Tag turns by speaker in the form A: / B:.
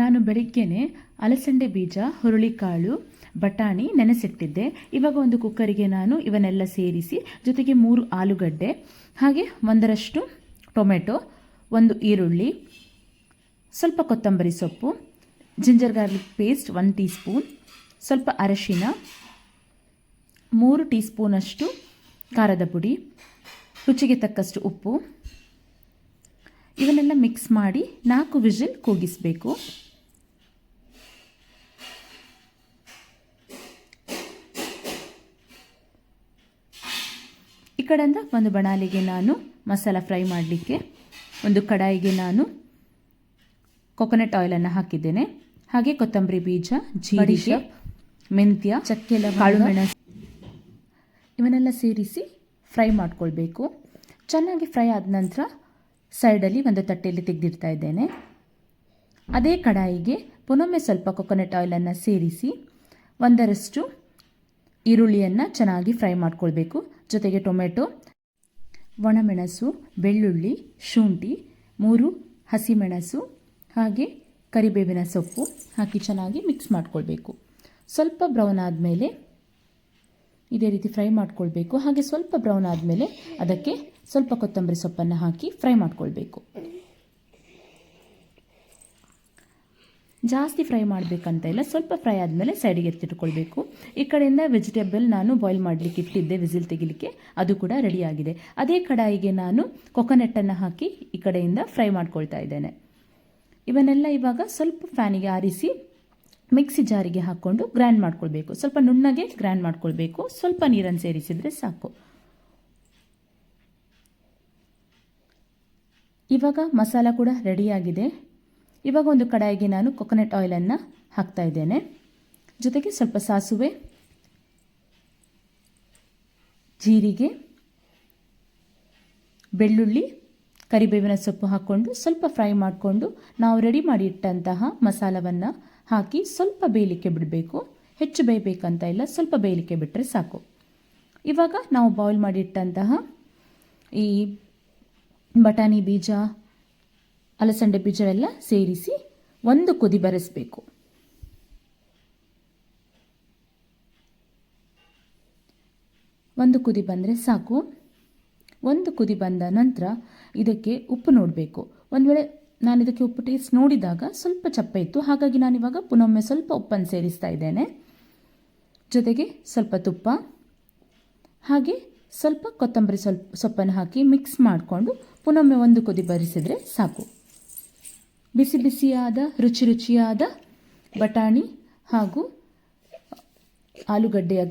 A: ನಾನು ಬೆಳಿಗ್ಗೆನೆ ಅಲಸಂಡೆ ಬೀಜ, ಹುರುಳಿಕಾಳು, ಬಟಾಣಿ ನೆನೆಸಿಟ್ಟಿದ್ದೆ. ಇವಾಗ ಒಂದು ಕುಕ್ಕರಿಗೆ ನಾನು ಇವನ್ನೆಲ್ಲ ಸೇರಿಸಿ ಜೊತೆಗೆ ಮೂರು ಆಲೂಗಡ್ಡೆ, ಹಾಗೆ ಒಂದರಷ್ಟು ಟೊಮೆಟೊ, ಒಂದು ಈರುಳ್ಳಿ, ಸ್ವಲ್ಪ ಕೊತ್ತಂಬರಿ ಸೊಪ್ಪು, ginger garlic paste one teaspoon ಸ್ವಲ್ಪ ಅರಶಿನ, ಮೂರು ಟೀ ಸ್ಪೂನಷ್ಟು ಖಾರದ ಪುಡಿ, ರುಚಿಗೆ ತಕ್ಕಷ್ಟು ಉಪ್ಪು. ಇವನ್ನೆಲ್ಲ ಮಿಕ್ಸ್ ಮಾಡಿ ನಾಲ್ಕು ವಿಜಿಲ್ ಕೂಗಿಸಬೇಕು. ಕಡೆಯಿಂದ ಒಂದು ಬಣಾಲಿಗೆ ನಾನು ಮಸಾಲ ಫ್ರೈ ಮಾಡಲಿಕ್ಕೆ ಒಂದು ಕಡಾಯಿಗೆ ನಾನು ಕೊಕೊನಟ್ ಆಯಿಲನ್ನು ಹಾಕಿದ್ದೇನೆ. ಹಾಗೆ ಕೊತ್ತಂಬರಿ ಬೀಜ ಜೀರಿಗೆ ಮೆಂತ್ಯ ಚಕ್ಕೆ ಕಾಳು ಮೆಣಸು ಇವನ್ನೆಲ್ಲ ಸೇರಿಸಿ ಫ್ರೈ ಮಾಡ್ಕೊಳ್ಬೇಕು. ಚೆನ್ನಾಗಿ ಫ್ರೈ ಆದ ನಂತರ ಸೈಡಲ್ಲಿ ಒಂದು ತಟ್ಟೆಯಲ್ಲಿ ತೆಗೆದಿಡ್ತಾ ಇದ್ದೇನೆ. ಅದೇ ಕಡಾಯಿಗೆ ಪುನೊಮ್ಮೆ ಸ್ವಲ್ಪ ಕೊಕೊನಟ್ ಆಯಿಲನ್ನು ಸೇರಿಸಿ ಒಂದರಷ್ಟು ಈರುಳ್ಳಿಯನ್ನು ಚೆನ್ನಾಗಿ ಫ್ರೈ ಮಾಡ್ಕೊಳ್ಬೇಕು. ಜೊತೆಗೆ ಟೊಮೆಟೊ, ಒಣಮೆಣಸು, ಬೆಳ್ಳುಳ್ಳಿ, ಶುಂಠಿ, ಮೂರು ಹಸಿಮೆಣಸು, ಹಾಗೆ ಕರಿಬೇವಿನ ಸೊಪ್ಪು ಹಾಕಿ ಚೆನ್ನಾಗಿ ಮಿಕ್ಸ್ ಮಾಡ್ಕೊಳ್ಬೇಕು. ಸ್ವಲ್ಪ ಬ್ರೌನ್ ಆದಮೇಲೆ ಇದೇ ರೀತಿ ಫ್ರೈ ಮಾಡ್ಕೊಳ್ಬೇಕು. ಹಾಗೆ ಸ್ವಲ್ಪ ಬ್ರೌನ್ ಆದಮೇಲೆ ಅದಕ್ಕೆ ಸ್ವಲ್ಪ ಕೊತ್ತಂಬರಿ ಸೊಪ್ಪನ್ನು ಹಾಕಿ ಫ್ರೈ ಮಾಡ್ಕೊಳ್ಬೇಕು. ಜಾಸ್ತಿ ಫ್ರೈ ಮಾಡಬೇಕಂತ ಇಲ್ಲ, ಸ್ವಲ್ಪ ಫ್ರೈ ಆದಮೇಲೆ ಸೈಡಿಗೆ ಎತ್ತಿಟ್ಕೊಳ್ಬೇಕು. ಈ ಕಡೆಯಿಂದ ವೆಜಿಟೇಬಲ್ ನಾನು ಬಾಯ್ಲ್ ಮಾಡಲಿಕ್ಕೆ ಇಟ್ಟಿದ್ದೆ, ವಿಸಿಲ್ ತೆಗಿಲಿಕ್ಕೆ. ಅದು ಕೂಡ ರೆಡಿಯಾಗಿದೆ ಅದೇ ಕಡಾಯಿಗೆ ನಾನು ಕೊಕೊನೆಟ್ಟನ್ನು ಹಾಕಿ ಈ ಕಡೆಯಿಂದ ಫ್ರೈ ಮಾಡ್ಕೊಳ್ತಾ ಇದ್ದೇನೆ. ಇವನ್ನೆಲ್ಲ ಇವಾಗ ಸ್ವಲ್ಪ ಫ್ಯಾನಿಗೆ ಆರಿಸಿ ಮಿಕ್ಸಿ ಜಾರಿಗೆ ಹಾಕ್ಕೊಂಡು ಗ್ರೈಂಡ್ ಮಾಡ್ಕೊಳ್ಬೇಕು. ಸ್ವಲ್ಪ ನುಣ್ಣಗೆ ಗ್ರೈಂಡ್ ಮಾಡ್ಕೊಳ್ಬೇಕು. ಸ್ವಲ್ಪ ನೀರನ್ನು ಸೇರಿಸಿದರೆ ಸಾಕು. ಇವಾಗ ಮಸಾಲ ಕೂಡ ರೆಡಿಯಾಗಿದೆ ಇವಾಗ ಒಂದು ಕಡಾಯಿಗೆ ನಾನು ಕೊಕೊನಟ್ ಆಯಿಲನ್ನು ಹಾಕ್ತಾ ಇದ್ದೇನೆ. ಜೊತೆಗೆ ಸ್ವಲ್ಪ ಸಾಸುವೆ, ಜೀರಿಗೆ, ಬೆಳ್ಳುಳ್ಳಿ, ಕರಿಬೇವಿನ ಸೊಪ್ಪು ಹಾಕ್ಕೊಂಡು ಸ್ವಲ್ಪ ಫ್ರೈ ಮಾಡಿಕೊಂಡು ನಾವು ರೆಡಿ ಮಾಡಿ ಇಟ್ಟಂತಹ ಮಸಾಲವನ್ನು ಹಾಕಿ ಸ್ವಲ್ಪ ಬೇಯಲಿಕ್ಕೆ ಬಿಡಬೇಕು. ಹೆಚ್ಚು ಬೇಯಬೇಕಂತ ಇಲ್ಲ, ಸ್ವಲ್ಪ ಬೇಯಲಿಕ್ಕೆ ಬಿಟ್ಟರೆ ಸಾಕು. ಇವಾಗ ನಾವು ಬಾಯ್ಲ್ ಮಾಡಿಟ್ಟಂತಹ ಈ ಬಟಾಣಿ ಬೀಜ ಅಲಸಂಡೆ ಬೀಜವೆಲ್ಲ ಸೇರಿಸಿ ಒಂದು ಕುದಿ ಬರೆಸಬೇಕು. ಒಂದು ಕುದಿ ಬಂದರೆ ಸಾಕು. ಒಂದು ಕುದಿ ಬಂದ ನಂತರ ಇದಕ್ಕೆ ಉಪ್ಪು ನೋಡಬೇಕು. ಒಂದು ವೇಳೆ ನಾನು ಇದಕ್ಕೆ ಉಪ್ಪು ಟೇಸ್ಟ್ ನೋಡಿದಾಗ ಸ್ವಲ್ಪ ಚಪ್ಪೆ ಇತ್ತು. ಹಾಗಾಗಿ ನಾನಿವಾಗ ಪುನೊಮ್ಮೆ ಸ್ವಲ್ಪ ಉಪ್ಪನ್ನು ಸೇರಿಸ್ತಾ ಇದ್ದೇನೆ. ಜೊತೆಗೆ ಸ್ವಲ್ಪ ತುಪ್ಪ, ಹಾಗೆ ಸ್ವಲ್ಪ ಕೊತ್ತಂಬರಿ ಸ್ವಲ್ಪ ಸೊಪ್ಪನ್ನು ಹಾಕಿ ಮಿಕ್ಸ್ ಮಾಡಿಕೊಂಡು ಪುನೊಮ್ಮೆ ಒಂದು ಕುದಿ ಬರಿಸಿದರೆ ಸಾಕು. ಬಿಸಿ ಬಿಸಿಯಾದ ರುಚಿ ರುಚಿಯಾದ ಬಟಾಣಿ ಹಾಗೂ ಆಲೂಗಡ್ಡೆಯ